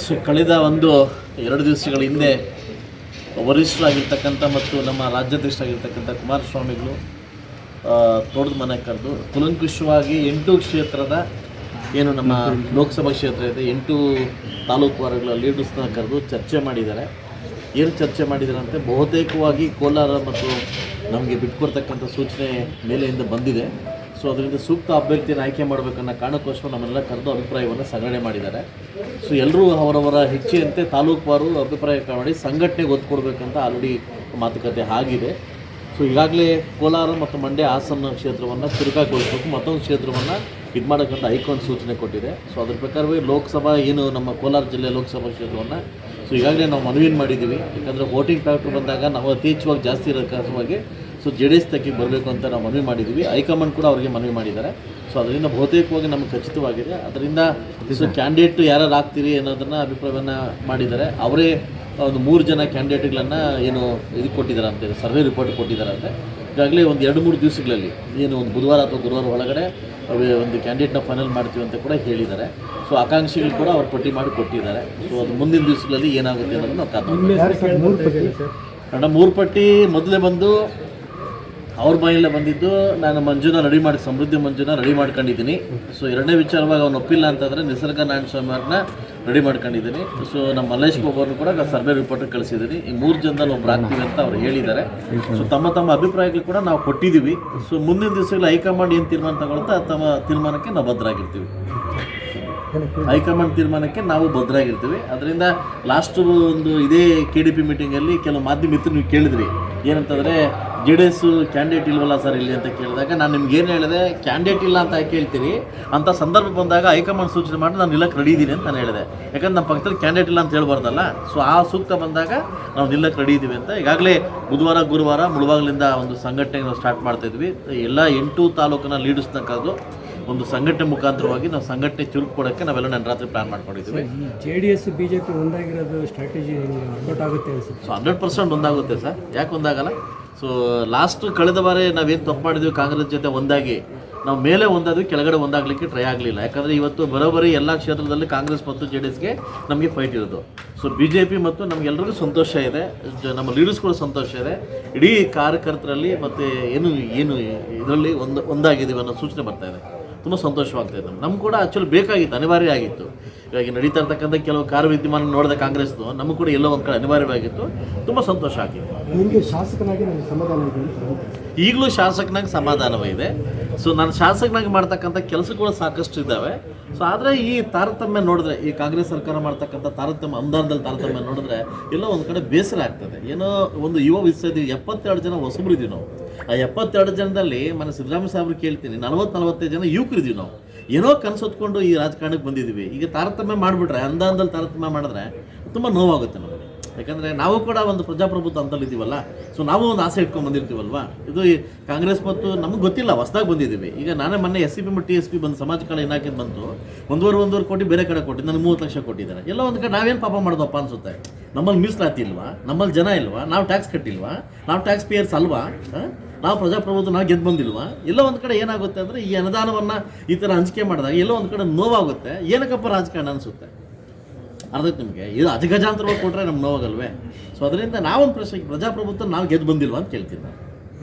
So, ಕಳೆದ ಒಂದು ಎರಡು ದಿವಸಗಳ ಹಿಂದೆ ವರಿಷ್ಠರಾಗಿರ್ತಕ್ಕಂಥ ಮತ್ತು ನಮ್ಮ ರಾಜ್ಯಾಧ್ಯಕ್ಷರಾಗಿರ್ತಕ್ಕಂಥ ಕುಮಾರಸ್ವಾಮಿಗಳು ಸ್ವಾಮಿಗಳು ತೋಟದ ಮನೆ ಕರೆದು ಕುಲಂಕುಷವಾಗಿ ಎಂಟು ಕ್ಷೇತ್ರದ ಏನು ನಮ್ಮ ಲೋಕಸಭಾ ಕ್ಷೇತ್ರ ಇದೆ, ಎಂಟು ತಾಲೂಕು ವಾರಗಳ ಲೀಡರ್ಸ್ನ ಕರೆದು ಚರ್ಚೆ ಮಾಡಿದ್ದಾರೆ. ಏನು ಚರ್ಚೆ ಮಾಡಿದ್ದಾರೆ ಅಂತ ಬಹುತೇಕವಾಗಿ ಕೋಲಾರ ಮತ್ತು ನಮಗೆ ಬಿಟ್ಕೊಡ್ತಕ್ಕಂಥ ಸೂಚನೆ ಮೇಲೆಯಿಂದ ಬಂದಿದೆ. ಸೊ ಅದರಿಂದ ಸೂಕ್ತ ಅಭ್ಯರ್ಥಿಯನ್ನು ಆಯ್ಕೆ ಮಾಡಬೇಕನ್ನೋ ಕಾರಣಕ್ಕೋಸ್ಕರ ನಮ್ಮನ್ನೆಲ್ಲ ಕರೆದು ಅಭಿಪ್ರಾಯವನ್ನು ಸಂಗ್ರಹಣೆ ಮಾಡಿದ್ದಾರೆ. ಸೊ ಎಲ್ಲರೂ ಅವರವರ ಹೆಚ್ಚೆಯಂತೆ ತಾಲೂಕುವಾರು ಅಭಿಪ್ರಾಯ ಮಾಡಿ ಸಂಘಟನೆಗೆ ಒತ್ತು ಕೊಡಬೇಕಂತ ಆಲ್ರೆಡಿ ಮಾತುಕತೆ ಆಗಿದೆ. ಸೊ ಈಗಾಗಲೇ ಕೋಲಾರ ಮತ್ತು ಮಂಡ್ಯ ಹಾಸನ ಕ್ಷೇತ್ರವನ್ನು ಚುರುಕಾಗೊಳಿಸಬೇಕು ಮತ್ತೊಂದು ಕ್ಷೇತ್ರವನ್ನು ಇದು ಮಾಡೋಕ್ಕಂತ ಹೈಕೋರ್ಟ್ ಸೂಚನೆ ಕೊಟ್ಟಿದೆ. ಸೊ ಅದ್ರ ಪ್ರಕಾರವೇ ಲೋಕಸಭಾ ಏನು ನಮ್ಮ ಕೋಲಾರ ಜಿಲ್ಲೆ ಲೋಕಸಭಾ ಕ್ಷೇತ್ರವನ್ನು ಸೊ ಈಗಾಗಲೇ ನಾವು ಮನವಿಯನ್ನು ಮಾಡಿದ್ದೀವಿ. ಯಾಕಂದರೆ ವೋಟಿಂಗ್ ಫ್ಯಾಕ್ಟ್ರ್ ಬಂದಾಗ ನಾವು ಯಥೇಚ್ಛವಾಗಿ ಜಾಸ್ತಿ ಇರೋ ಕಾರಣವಾಗಿ ಸೊ ಜೆ ಡಿ ಎಸ್ ತಕ್ಕೆ ಬರಬೇಕು ಅಂತ ನಾವು ಮನವಿ ಮಾಡಿದ್ದೀವಿ ಹೈಕಮಾಂಡ್ ಕೂಡ ಅವರಿಗೆ ಮನವಿ ಮಾಡಿದ್ದಾರೆ. ಸೊ ಅದರಿಂದ ಬಹುತೇಕವಾಗಿ ನಮಗೆ ಖಚಿತವಾಗಿದೆ. ಅದರಿಂದ ಸೊ ಕ್ಯಾಂಡಿಡೇಟ್ ಯಾರು ಆಗ್ತೀರಿ ಅನ್ನೋದನ್ನು ಅಭಿಪ್ರಾಯವನ್ನು ಮಾಡಿದ್ದಾರೆ. ಅವರೇ ಒಂದು ಮೂರು ಜನ ಕ್ಯಾಂಡಿಡೇಟ್ಗಳನ್ನು ಏನು ಇದು ಕೊಟ್ಟಿದ್ದಾರೆ ಅಂತ ಸರ್ವೆ ರಿಪೋರ್ಟ್ ಕೊಟ್ಟಿದ್ದಾರೆ ಅಂತ ಈಗಾಗಲೇ ಒಂದು ಎರಡು ಮೂರು ದಿವಸಗಳಲ್ಲಿ ಏನು ಒಂದು ಬುಧವಾರ ಅಥವಾ ಗುರುವಾರ ಒಳಗಡೆ ಅವೇ ಒಂದು ಕ್ಯಾಂಡಿಡೇಟ್ನ ಫೈನಲ್ ಮಾಡ್ತೀವಿ ಅಂತ ಕೂಡ ಹೇಳಿದ್ದಾರೆ. ಸೊ ಆಕಾಂಕ್ಷಿಗಳು ಕೂಡ ಅವ್ರು ಪಟ್ಟಿ ಮಾಡಿ ಕೊಟ್ಟಿದ್ದಾರೆ. ಸೊ ಅದು ಮುಂದಿನ ದಿವಸಗಳಲ್ಲಿ ಏನಾಗುತ್ತೆ ಅನ್ನೋದನ್ನು ನಾವು ಕಾದು ಮೂರು ಪಟ್ಟಿ ಮೊದಲೇ ಬಂದು ಅವ್ರ ಬಾಯಲ್ಲೇ ಬಂದಿದ್ದು, ನಾನು ಮಂಜುನ ರೆಡಿ ಮಾಡಿ, ಸಮೃದ್ಧಿ ಮಂಜುನ ರೆಡಿ ಮಾಡ್ಕೊಂಡಿದ್ದೀನಿ. ಸೊ ಎರಡನೇ ವಿಚಾರವಾಗಿ ಅವ್ನು ಒಪ್ಪಿಲ್ಲ ಅಂತಂದರೆ ನಿಸರ್ಗ ನಾರಾಯಣ ಸ್ವಾಮಿ ಅವ್ರನ್ನ ರೆಡಿ ಮಾಡ್ಕೊಂಡಿದ್ದೀನಿ. ಸೊ ನಮ್ಮ ಮಲ್ಲೇಶ್ ಬಾಬು ಅವ್ರನ್ನ ಕೂಡ ಸರ್ವೆ ರಿಪೋರ್ಟ್ ಕಳಿಸಿದ್ದೀನಿ. ಈ ಮೂರು ಜನದಲ್ಲಿ ಒಬ್ರು ಆಗ್ತೀವಿ ಅಂತ ಅವ್ರು ಹೇಳಿದ್ದಾರೆ. ಸೊ ತಮ್ಮ ತಮ್ಮ ಅಭಿಪ್ರಾಯಗಳು ಕೂಡ ನಾವು ಕೊಟ್ಟಿದ್ದೀವಿ. ಸೊ ಮುಂದಿನ ದಿವಸಗಳಲ್ಲಿ ಹೈಕಮಾಂಡ್ ಏನು ತೀರ್ಮಾನ ತಗೊಳುತ್ತೆ ತಮ್ಮ ತೀರ್ಮಾನಕ್ಕೆ ನಾವು ಭದ್ರಾಗಿರ್ತೀವಿ. ಹೈಕಮಾಂಡ್ ತೀರ್ಮಾನಕ್ಕೆ ನಾವು ಭದ್ರಾಗಿರ್ತೀವಿ. ಅದರಿಂದ ಲಾಸ್ಟ್ ಒಂದು ಇದೇ ಕೆ ಡಿ ಪಿ ಮೀಟಿಂಗಲ್ಲಿ ಕೆಲವು ಮಾಧ್ಯಮ ಮಿತ್ರರು ನೀವು ಕೇಳಿದ್ರಿ. ಏನಂತಂದರೆ ಜೆ ಡಿ ಎಸ್ ಕ್ಯಾಂಡಿಡೇಟ್ ಇಲ್ವಲ್ಲ ಸರ್ ಇಲ್ಲಿ ಅಂತ ಕೇಳಿದಾಗ ನಾನು ನಿಮ್ಗೆ ಏನು ಹೇಳಿದೆ? ಕ್ಯಾಂಡಿಡೇಟ್ ಇಲ್ಲ ಅಂತ ಕೇಳ್ತೀರಿ. ಅಂತ ಸಂದರ್ಭ ಬಂದಾಗ ಹೈಕಮಾಂಡ್ ಸೂಚನೆ ಮಾಡಿ ನಾನು ನಿಲ್ಲಕ್ಕೆ ರೆಡಿ ಇದ್ದೀನಿ ಅಂತ ನಾನು ಹೇಳಿದೆ. ಯಾಕಂದ್ರೆ ನಮ್ಮ ಪಕ್ಕದಲ್ಲಿ ಕ್ಯಾಂಡಿಡೇಟ್ ಇಲ್ಲ ಅಂತ ಹೇಳ್ಬಾರ್ದಲ್ಲ? ಸೊ ಆ ಸೂಕ್ತ ಬಂದಾಗ ನಾವು ನಿಲ್ಲಕ್ಕೆ ರೆಡಿ ಇದ್ದೀವಿ ಅಂತ. ಈಗಾಗಲೇ ಬುಧವಾರ ಗುರುವಾರ ಮುಳುವಾಗಲಿಂದ ಒಂದು ಸಂಘಟನೆ ನಾವು ಸ್ಟಾರ್ಟ್ ಮಾಡ್ತಾ ಇದ್ವಿ. ಎಲ್ಲ ಎಂಟು ತಾಲೂಕನ್ನ ಲೀಡರ್ಸ್ನ ಕರೆದು ಒಂದು ಸಂಘಟನೆ ಮುಖಾಂತರವಾಗಿ ನಾವು ಸಂಘಟನೆ ಚುರುಕು ಕೊಡೋಕ್ಕೆ ನಾವೆಲ್ಲ ನನ್ನ ರಾತ್ರಿ ಪ್ಲಾನ್ ಮಾಡ್ಕೊಂಡಿದ್ದೀವಿ. J D S B J P ಒಂದಾಗಿರೋದು strategy ಆಗುತ್ತೆ ಸೊ ಹಂಡ್ರೆಡ್ ಪರ್ಸೆಂಟ್ ಒಂದಾಗುತ್ತೆ ಸರ್ ಯಾಕೆ ಒಂದಾಗಲ್ಲ? ಸೊ ಲಾಸ್ಟ್ ಕಳೆದ ಬಾರಿ ನಾವೇನು ತಪ್ಪು ಮಾಡಿದ್ವಿ, ಕಾಂಗ್ರೆಸ್ ಜೊತೆ ಒಂದಾಗಿ, ನಾವು ಮೇಲೆ ಒಂದಾದ್ವಿ, ಕೆಳಗಡೆ ಒಂದಾಗಲಿಕ್ಕೆ ಟ್ರೈ ಆಗಲಿಲ್ಲ. ಯಾಕಂದರೆ ಇವತ್ತು ಬರೋಬ್ಬರಿ ಎಲ್ಲ ಕ್ಷೇತ್ರದಲ್ಲಿ ಕಾಂಗ್ರೆಸ್ ಮತ್ತು ಜೆ ಡಿ ಎಸ್ಗೆ ನಮಗೆ ಫೈಟ್ ಇರೋದು. ಸೊ ಬಿ ಜೆ ಪಿ ಮತ್ತು ನಮಗೆಲ್ಲರಿಗೂ ಸಂತೋಷ ಇದೆ. ಜ- ನಮ್ಮ ಲೀಡರ್ಸ್ಗಳು ಸಂತೋಷ ಇದೆ. ಇಡೀ ಕಾರ್ಯಕರ್ತರಲ್ಲಿ ಮತ್ತು ಏನು ಏನು ಇದರಲ್ಲಿ ಒಂದು ಒಂದಾಗಿದ್ದೀವಿ ಅನ್ನೋ ಸೂಚನೆ ಬರ್ತಾ ಇದೆ. ತುಂಬ ಸಂತೋಷವಾಗ್ತಾ ಇದೆ ನಮ್ಗೆ. ಕೂಡ ಆ್ಯಕ್ಚುಲಿ ಬೇಕಾಗಿತ್ತು, ಅನಿವಾರ್ಯ ಆಗಿತ್ತು. ಇವಾಗ ನಡೀತಾ ಇರ್ತಕ್ಕಂಥ ಕೆಲವು ಕಾರ್ಯ ವಿದ್ಯಮಾನ ನೋಡಿದ ಕಾಂಗ್ರೆಸ್ದು, ನಮಗೂ ಕೂಡ ಎಲ್ಲೋ ಒಂದು ಕಡೆ ಅನಿವಾರ್ಯವಾಗಿತ್ತು. ತುಂಬ ಸಂತೋಷ ಆಗಿದೆ. ನನಗೆ ಇದೆ ಈಗಲೂ ಶಾಸಕನಾಗಿ ಸಮಾಧಾನವಿದೆ ಸೊ ನಾನು ಶಾಸಕನಾಗಿ ಮಾಡ್ತಕ್ಕಂಥ ಕೆಲಸಗಳು ಸಾಕಷ್ಟು ಇದ್ದಾವೆ. ಸೊ ಆದರೆ ಈ ತಾರತಮ್ಯ ನೋಡಿದ್ರೆ, ಈ ಕಾಂಗ್ರೆಸ್ ಸರ್ಕಾರ ಮಾಡ್ತಕ್ಕಂಥ ತಾರತಮ್ಯ, ಅನುದಾನದಲ್ಲಿ ತಾರತಮ್ಯ ನೋಡಿದ್ರೆ, ಎಲ್ಲೋ ಒಂದು ಕಡೆ ಬೇಸರ ಆಗ್ತದೆ. ಏನೋ ಒಂದು ಯುವ ವಿಸ್ತೀವಿ ಎಪ್ಪತ್ತೆರಡು ಜನ ಹೊಸಬ್ರು ಇದೀವಿ ನಾವು. ಆ ಎಪ್ಪತ್ತೆರಡು ಜನದಲ್ಲಿ ಮನೆ ಸಿದ್ದರಾಮಯ್ಯ ಸಾಹೇಬ್ರು ಕೇಳ್ತೀನಿ ನಲವತ್ತು ನಲವತ್ತೈದು ಜನ ಯುವಕರಿದ್ದೀವಿ ನಾವು. ಏನೋ ಕನಸು ಹೊತ್ಕೊಂಡು ಈ ರಾಜಕಾರಣಕ್ಕೆ ಬಂದಿದ್ದೀವಿ. ಈಗ ತಾರತಮ್ಯ ಮಾಡಿಬಿಟ್ರೆ, ಅನುದಾನದಲ್ಲಿ ತಾರತಮ್ಯ ಮಾಡಿದ್ರೆ ತುಂಬ ನೋವಾಗುತ್ತೆ ನಮಗೆ. ಯಾಕಂದರೆ ನಾವು ಕೂಡ ಒಂದು ಪ್ರಜಾಪ್ರಭುತ್ವ ಅಂತಲ್ಲಿ ಇದ್ದೀವಲ್ಲ ಸೊ ನಾವು ಒಂದು ಆಸೆ ಇಟ್ಕೊಂಡು ಬಂದಿರ್ತೀವಲ್ವಾ? ಇದು ಕಾಂಗ್ರೆಸ್ ಮತ್ತು ನಮಗೆ ಗೊತ್ತಿಲ್ಲ, ಹೊಸದಾಗಿ ಬಂದಿದ್ದೀವಿ. ಈಗ ನಾನೇ ಮೊನ್ನೆ ಎಸ್ ಸಿ ಪಿ ಮತ್ತು ಟಿ ಎಸ್ ಪಿ ಬಂದು ಸಮಾಜ ಕಾಲ ಇಲಾಖೆ ಬಂತು ಒಂದೂವರೆ ಒಂದೂವರೆ ಕೋಟಿ ಬೇರೆ ಕಡೆ ಕೊಟ್ಟು ನನಗೆ ಮೂವತ್ತು ಲಕ್ಷ ಕೊಟ್ಟಿದ್ದಾರೆ. ಎಲ್ಲ ಒಂದು ಕಡೆ ನಾವೇನು ಪಾಪ ಮಾಡೋದಪ್ಪ ಅನ್ಸುತ್ತೆ? ನಮ್ಮಲ್ಲಿ ಮೀಸಲಾತಿ ನಮ್ಮಲ್ಲಿ ಜನ ಇಲ್ವಾ? ನಾವು ಟ್ಯಾಕ್ಸ್ ಕಟ್ಟಿಲ್ವಾ? ನಾವು ಟ್ಯಾಕ್ಸ್ ಪೇಯರ್ಸ್ ಅಲ್ವಾ? ನಾವು ಪ್ರಜಾಪ್ರಭುತ್ವ, ನಾವು ಗೆದ್ದು ಬಂದಿಲ್ವಾ? ಎಲ್ಲ ಒಂದು ಕಡೆ ಏನಾಗುತ್ತೆ ಅಂದರೆ ಈ ಅನುದಾನವನ್ನು ಈ ಥರ ಹಂಚಿಕೆ ಮಾಡಿದಾಗ ಎಲ್ಲೋ ಒಂದು ಕಡೆ ನೋವಾಗುತ್ತೆ. ಏನಕ್ಕಪ್ಪ ರಾಜಕಾರಣ ಅನಿಸುತ್ತೆ? ಅರ್ಧಕ್ಕೆ ನಿಮಗೆ. ಇದು ಅಧಿಗಜಾಂತರವಾಗಿ ಕೊಟ್ಟರೆ ನಮ್ಗೆ ನೋವಾಗಲ್ವೇ? ಸೊ ಅದರಿಂದ ನಾವೊಂದು ಪ್ರಶ್ನೆ ಪ್ರಜಾಪ್ರಭುತ್ವ ನಾವು ಗೆದ್ದು ಬಂದಿಲ್ವಾ ಅಂತ ಕೇಳ್ತೀನಿ ನಾನು.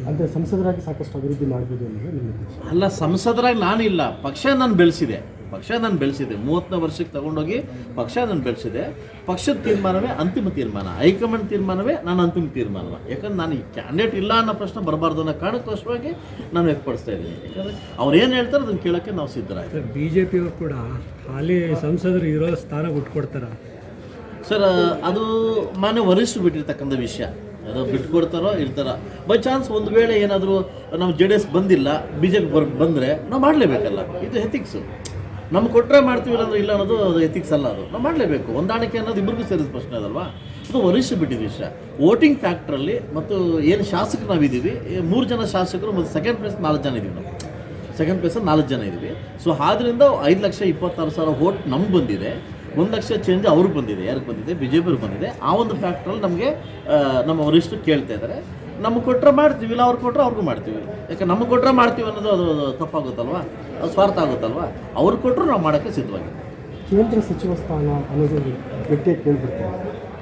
ಅಂದರೆ ಸಂಸದರಾಗಿ ಸಾಕಷ್ಟು ಅಭಿವೃದ್ಧಿ ಮಾಡ್ಬೋದು ಅನ್ನೋದು ಅಲ್ಲ ಸಂಸದರಾಗಿ ನಾನಿಲ್ಲ. ಪಕ್ಷ ನಾನು ಬೆಳೆಸಿದೆ. ಪಕ್ಷ ನಾನು ಬೆಳೆಸಿದೆ. ಮೂವತ್ತನೇ ವರ್ಷಕ್ಕೆ ತಗೊಂಡೋಗಿ ಪಕ್ಷ ನಾನು ಬೆಳೆಸಿದೆ. ಪಕ್ಷದ ತೀರ್ಮಾನವೇ ಅಂತಿಮ ತೀರ್ಮಾನ. ಹೈಕಮಾಂಡ್ ತೀರ್ಮಾನವೇ ನಾನು ಅಂತಿಮ ತೀರ್ಮಾನ. ಯಾಕಂದ್ರೆ ನಾನು ಈ ಕ್ಯಾಂಡಿಡೇಟ್ ಇಲ್ಲ ಅನ್ನೋ ಪ್ರಶ್ನೆ ಬರಬಾರ್ದು ಅನ್ನೋ ಕಾರಣಕ್ಕೋಸ್ಕರವಾಗಿ ನಾನು ವ್ಯಕ್ತಪಡಿಸ್ತಾ ಇದ್ದೀನಿ. ಯಾಕಂದರೆ ಅವ್ರು ಏನು ಹೇಳ್ತಾರೆ ಅದನ್ನು ಕೇಳೋಕ್ಕೆ ನಾವು ಸಿದ್ಧರಾಗಿ ಬಿ ಜೆ ಪಿಯವರು ಕೂಡ ಹಾಲಿ ಸಂಸದರು ಇರೋ ಸ್ಥಾನ ಬಿಟ್ಕೊಡ್ತಾರೆ. ಸರ್ ಅದು ಮಾನ್ಯ ವರಿಷ್ಠರು ಬಿಟ್ಟಿರ್ತಕ್ಕಂಥ ವಿಷಯ. ಅದು ಬಿಟ್ಕೊಡ್ತಾರೋ ಇರ್ತಾರ. ಬೈ ಚಾನ್ಸ್ ಒಂದು ವೇಳೆ ಏನಾದರೂ ನಾವು ಜೆ ಡಿ ಎಸ್ ಬಂದಿಲ್ಲ ಬಿ ಜೆ ಪಿ ಬರ್ ಬಂದರೆ ನಾವು ಮಾಡಲೇಬೇಕಲ್ಲ. ಇದು ಎಥಿಕ್ಸು ನಮ್ಗೆ ಕೊಟ್ಟರೆ ಮಾಡ್ತೀವಿ ಅಂದ್ರೆ ಇಲ್ಲ ಅನ್ನೋದು ಅದು ಎಥಿಕ್ಸ್ ಅಲ್ಲ ಅದು. ನಾವು ಮಾಡಲೇಬೇಕು. ಹೊಂದಾಣಿಕೆ ಅನ್ನೋದು ಇಬ್ಬರಿಗೂ ಸೇರಿದ ಪ್ರಶ್ನೆ ಅದಲ್ವಾ? ಅದು ವರಿಷ್ಠ ಬಿಟ್ಟಿದ್ದ ವಿಷಯ. ವೋಟಿಂಗ್ ಫ್ಯಾಕ್ಟ್ರಲ್ಲಿ ಮತ್ತು ಏನು ಶಾಸಕರು ನಾವಿದ್ದೀವಿ ಮೂರು ಜನ ಶಾಸಕರು ಮತ್ತು ಸೆಕೆಂಡ್ ಪ್ಲೇಸ್ ನಾಲ್ಕು ಜನ ಇದ್ದೀವಿ ನಾವು. ಸೆಕೆಂಡ್ ಪ್ಲೇಸಲ್ಲಿ ನಾಲ್ಕು ಜನ ಇದ್ದೀವಿ ಸೊ ಆದ್ದರಿಂದ ಐದು ಲಕ್ಷ ಇಪ್ಪತ್ತಾರು ಸಾವಿರ ವೋಟ್ ನಮ್ಗೆ ಬಂದಿದೆ. ಒಂದು ಲಕ್ಷ ಚೇಂಜ್ ಅವ್ರಿಗೆ ಬಂದಿದೆ. ಯಾರಿಗೆ ಬಂದಿದೆ? ಬಿ ಜೆ ಬಂದಿದೆ. ಆ ಒಂದು ಫ್ಯಾಕ್ಟ್ರಲ್ಲಿ ನಮಗೆ ನಮ್ಮ ವರಿಷ್ಠರು ಕೇಳ್ತಾ ಇದ್ದಾರೆ ನಮಗೆ ಕೊಟ್ಟರೆ ಮಾಡ್ತೀವಿ ಇಲ್ಲ ಅವ್ರು ಕೊಟ್ಟರೆ ಅವ್ರಿಗೂ ಮಾಡ್ತೀವಿ. ಯಾಕೆ ನಮ್ಗೆ ಕೊಟ್ಟರೆ ಮಾಡ್ತೀವಿ ಅನ್ನೋದು ಅದು ತಪ್ಪಾಗುತ್ತಲ್ವ? ಅದು ಸ್ವಾರ್ಥ ಆಗುತ್ತಲ್ವ? ಅವ್ರು ಕೊಟ್ಟರು ನಾವು ಮಾಡೋಕ್ಕೆ ಸಿದ್ಧವಾಗಿದ್ದೀವಿ ಕೇಂದ್ರ ಸಚಿವ ಸ್ಥಾನ ಅನ್ನೋದು ಗಟ್ಟಿಯಾಗಿ ಕೇಳ್ಬಿಡ್ತೀವಿ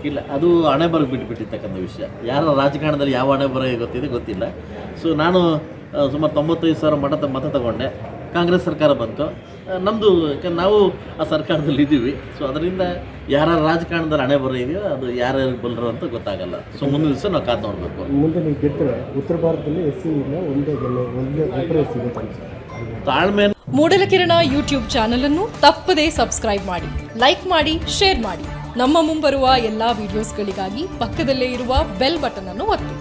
ಇಲ್ಲ ಅದು ಹಣೆ ಬರಕ್ಕೆ ಬಿಟ್ಟುಬಿಟ್ಟಿರ್ತಕ್ಕಂಥ ವಿಷಯ. ಯಾರ ರಾಜಕಾರಣದಲ್ಲಿ ಯಾವ ಹಣೆ ಬರ ಗೊತ್ತಿದೆ ಗೊತ್ತಿಲ್ಲ. ಸೊ ನಾನು ಸುಮಾರು ತೊಂಬತ್ತೈದು ಸಾವಿರ ಮಠ ಮತ ತಗೊಂಡೆ. ಕಾಂಗ್ರೆಸ್ ಸರ್ಕಾರ ಬಂತು. ನಮ್ಮದು ಯಾಕಂದ್ರೆ ನಾವು ಆ ಸರ್ಕಾರದಲ್ಲಿ ಇದ್ದೀವಿ. ಸೊ ಅದರಿಂದ ಯಾರ ರಾಜಕಾರಣದಲ್ಲಿ ಹಣೆ ಬರ ಇದೆಯೋ ಅದು ಯಾರ್ಯಾರು ಬಲ್ಲರು ಅಂತ ಗೊತ್ತಾಗಲ್ಲ. ಸೊ ಮುಂದಿನ ದಿವಸ ನಾವು ಕಾದು ನೋಡಬೇಕು. ಮುಂದೆ ನೀವು ಗೆದ್ದರೆ ಉತ್ತರ ಭಾರತದಲ್ಲಿ ಎಸ್ ಸಿ ಇಲ್ಲ ಒಂದೇ ಗೆಲ್ಲ ಒಂದೇ ತಾಳ್ಮೆ ಮೂಡಲಕಿರಣ ಯೂಟ್ಯೂಬ್ ಚಾನಲ್ ಅನ್ನು ತಪ್ಪದೇ ಸಬ್ಸ್ಕ್ರೈಬ್ ಮಾಡಿ ಲೈಕ್ ಮಾಡಿ ಶೇರ್ ಮಾಡಿ. ನಮ್ಮ ಮುಂಬರುವ ಎಲ್ಲಾ ವಿಡಿಯೋಸ್ಗಳಿಗಾಗಿ ಪಕ್ಕದಲ್ಲೇ ಇರುವ ಬೆಲ್ ಬಟನ್ ಅನ್ನು ಒತ್ತಿ.